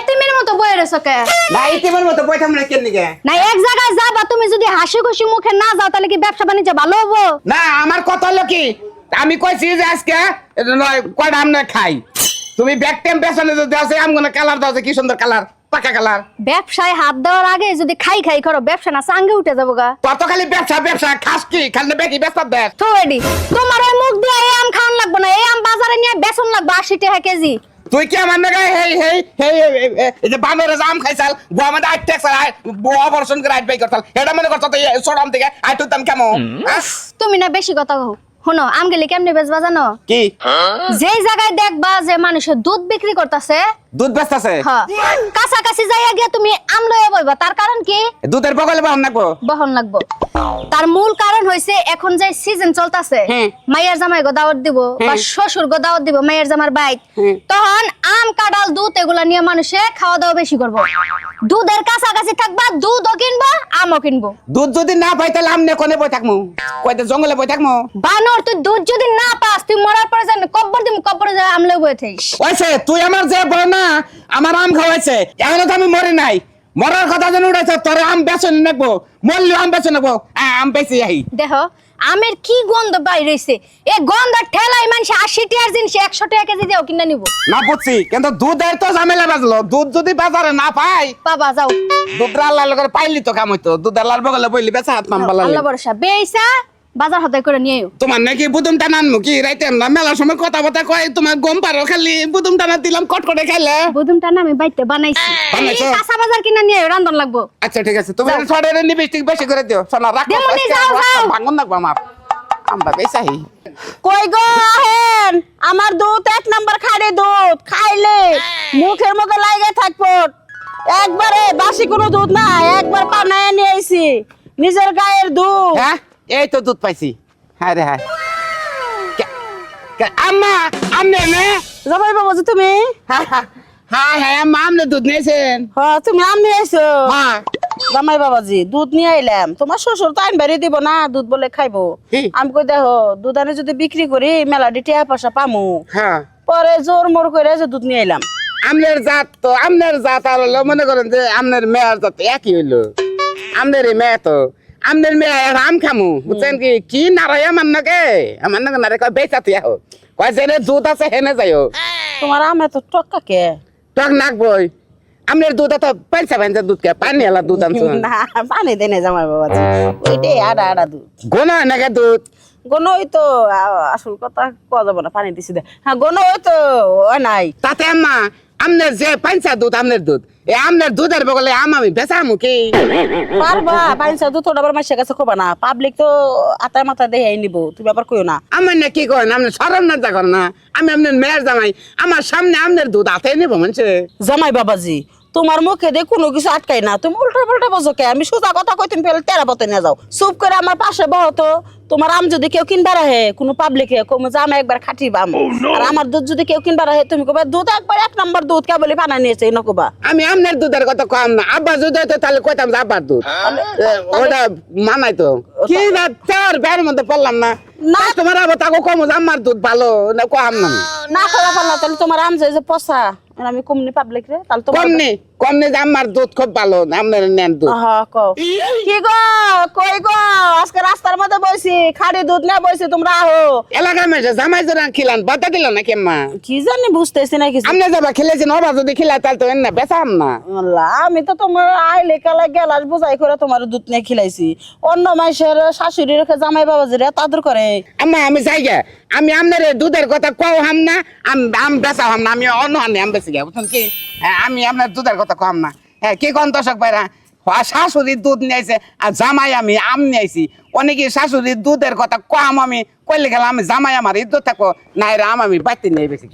এতিমের মতো বয়ে রয়েছো কে? না ইতিমের মতো বই থামলে কেন নিকে না এক জায়গায় যাবা তুমি যদি হাসি খুশি মুখে না যাও তাহলে কি ব্যবসা বাণিজ্য ভালো হব? না আমার কথা হলো কি? আমি কইছি যে আজকে নয় কয়টা আমরা খাই? তুমি ব্যাক টেম পেছনে যদি আছে আমগুলো কালার দাও যে কি সুন্দর কালার পাকা কালার। ব্যবসায় হাত দেওয়ার আগে যদি খাই খাই করো ব্যবসা না চাঙ্গে উঠে যাব গা। কত খালি ব্যবসা ব্যবসা খাস কি? খালি বেকি ব্যবসা দেখ তো তোমার ওই মুখ দিয়ে এই আম খাওয়ান লাগবে না এই আম বাজারে নিয়ে বেসন লাগবে আশি টাকা কেজি। তুই কি আমার নাকি হেই হেই হেই এই যে বানরে জাম খাইছাল গো আমাদের আট ট্যাক্স আর অপারেশন করে আট বাই করতাল এটা মনে করতো তুই সরাম থেকে আট উঠতাম কেমন আহ? তুমি না বেশি কথা কও শোনো আম গেলে কেমনি বেচবা জানো? কি? যে জায়গায় দেখবা যে মানুষের দুধ বিক্রি করতেছে দুধ বেচতেছে? কাঁচা কাছি কাছাকাছি যাইয়া গিয়া তুমি আম লয়ে বইবা। তার কারণ কি? দুধের বগলে বহন লাগবো। বহন লাগবো। তার মূল কারণ হইছে এখন যে সিজন চলতেছে হ্যাঁ। মাইয়ার জামাই গো দাওয়াত দিব বা শ্বশুর গো দাওয়াত দিব মাইয়ার জামার বাইক হ্যাঁ। তখন কাঁঠাল দুধ এগুলা নিয়ে মানুষে খাওয়া দাওয়া বেশি করব। দুধের কাছাকাছি থাকবা দুধও কিনবো আমও কিনবো। দুধ যদি না পাই তাহলে আমনে কোনে বই থাকমু? কয়তে জঙ্গলে বই থাকমু? বানর তুই দুধ যদি না পাস তুই মরার পরে জান কব্বর দিম কব্বরে যায় আমলে বয়ে থাইস ওইছে তুই আমার যে বল না আমার আম খাওয়াইছে এখনও তো আমি মরি নাই। মরার কথা যেন উঠেছে তোর আম বেচন নেব মরলেও আম বেচন নেব। আম বেশি আহি। দেখো আমের কি গন্ধ বাইরেছে এ গন্ধ ঠেলাই মানুষ আশি টাকার জিনিস একশো টাকা কেজি দিয়েও কিনে নিবো। না বুঝছি কিন্তু দুধের তো ঝামেলা বাজলো। দুধ যদি বাজারে না পাই বাবা যাও। দুধ লাল করে পাইলি তো কাম হইতো। দুধ আল্লাহর বগলে বইলি বেচা হাত নাম আল্লাহ আল্লাহ ভরসা। বেইসা বাজার হাতে করে নিয়ে তোমার নাকি বুদুম টানা আনমু কি? রাইতে না মেলার সময় কথা বথা কয় তোমার গম পারো খালি বুদুম টানা দিলাম কট করে খাইলে। বুদুমটা না আমি বাইতে বানাইছি। বানাইছো? কাঁচা বাজার কিনা নিয়ে রান্ধন লাগবো। আচ্ছা ঠিক আছে। তুমি ছড়ের লিপস্টিক বেশি করে দিও। সোনা রাখো দেমুনি, যাও, যাও। ভাঙন লাগবো আমার। আমরা বেচাহি কই গো আহেন? আমার দুধ এক নাম্বার খাড়ে দুধ। খাইলে মুখের মুখে লাগে থাকব। একবারে বাসি কোনো দুধ না একবার পানায় নিয়ে আইছি। নিজের গায়ের দুধ। হ্যাঁ? এই তো দুধ পাইছি। হ্যাঁ রে হ্যাঁ। আম্মা আমনে নে জামাই বাবা যে তুমি? হ্যাঁ হ্যাঁ হ্যাঁ আম্মা আমনে দুধ নিয়েছেন। হ তুমি আম নিয়ে আইছো? হ্যাঁ জামাই বাবাজি দুধ নিয়ে আইলাম। তোমার শ্বশুর তো আইন বাড়ি দিব না দুধ বলে খাইবো? আমি কই দেখো দুধ আনে যদি বিক্রি করি মেলা টিয়া পয়সা পামু। হ্যাঁ পরে জোর মোর করে যে দুধ নিয়ে আইলাম। আমনের জাত তো আমনের জাত আর হলো মনে করেন যে আমনের মেয়ের জাত একই হইল। আমনের মেয়ে তো। আমনের মেয়ে আম খামু। বুঝছেন কি? কি নারায় আমার নাকে আমার নাকে নারে কয় বেচা তুই আহো। কয় যেনে দুধ আছে হেনে যাইও। তোমার আম এত টক্কা কে? টক নাক বই। আমনের দুধ এত পাঁচা পাঁচা দুধ কে পানি এলা দুধ আনছো। না পানি দেনে জামাই বাবাজি ওইটাই আড়া আড়া দুধ। গোনা নাকি দুধ? গণ ওই তো আসল কথা কোয়া যাব না পানি দিছি দে। হ্যাঁ গণ তো নাই। তাতে আম্মা আমনের যে পাঁচা দুধ আমনের দুধ। এ আমনের দুধের বগলে আম আমি বেচামু কি? পারবা পাঁচা দুধ আবার মাসের কাছে খোবা না। পাবলিক তো আতায় মাথা দেখে নিব তুমি আবার কইও না। আমার না কি করেন? আপনি সরম না যা করেন না? আমি আপনার মেয়ের জামাই। আমার সামনে আমনের দুধ হাতে নিব মানছে? জামাই বাবাজি তোমার মুখে দিয়ে কোনো কিছু আটকাই না। তুমি উল্টা পাল্টা বোঝো কে? আমি সোজা কথা কই তুমি ফেলে তেরা পথে নিয়ে যাও। চুপ করে আমার পাশে বহতো তোমার আম যদি কেউ কিনবার আহে কোনো পাবলিকে কমে যে আমি একবার খাটিবাম আর আমার দুধ যদি কেউ কিনবার আহে তুমি কবা দুধ একবার এক নম্বর দুধ কে বলে পানা নিয়েছে? এই নকবা। আমি আপনার দুধের কথা কম না। আব্বা দুধ হইতো তাহলে কইতাম যে আব্বার দুধ। এ, ওটা মানাই তো। কি না তার বের মধ্যে পড়লাম না। না। তোমার আবার তাকে কম আমার দুধ ভালো না কম না। না খাওয়া পারলা তাহলে তোমার আম যে যে পচা। আমি কমনি পাবলিক রে তাহলে তো কম নেই কম নেই যে আমার দুধ খুব ভালো আপনার নেন দুধ। কি গো? কই গো? আজকে রাস্তার মধ্যে বইছি খাড়ি দুধ না বইছি তোমরা আহো। এলাকার মেয়েছে জামাই জোরা খিলান বাতা দিল না কেমা কি জানি বুঝতেছি না কিছু। আপনি যাবা খেলেছেন ওরা যদি খিলা তাহলে তো এনে বেচাম না আমি তো তোমার আইলে কালা গেলাস বুঝাই করে তোমার দুধ নিয়ে খিলাইছি। অন্য মাইসের শাশুড়ি রেখে জামাই বাবা বাবাজিরা তাদের করে। আম্মা আমি যাই গে। আমি আপনার দুধের কথা কও হাম না আম আম বেচা হাম না আমি অন্য হাম আম বেশি গে বুঝছেন কি? হ্যাঁ, আমি আপনার দুধের কথা কম না। হ্যাঁ কি কন দশক ভাইরা? শাশুড়ি শাশুড়ির দুধ নিয়েছে আর জামাই আমি আম নিয়েছি অনেকে শাশুড়ির দুধের কথা কম আমি কইলে গেলাম, আমি জামাই আমার ইদ্যুৎ থাকো নাই রাম আম বাড়তি নিয়ে বেশি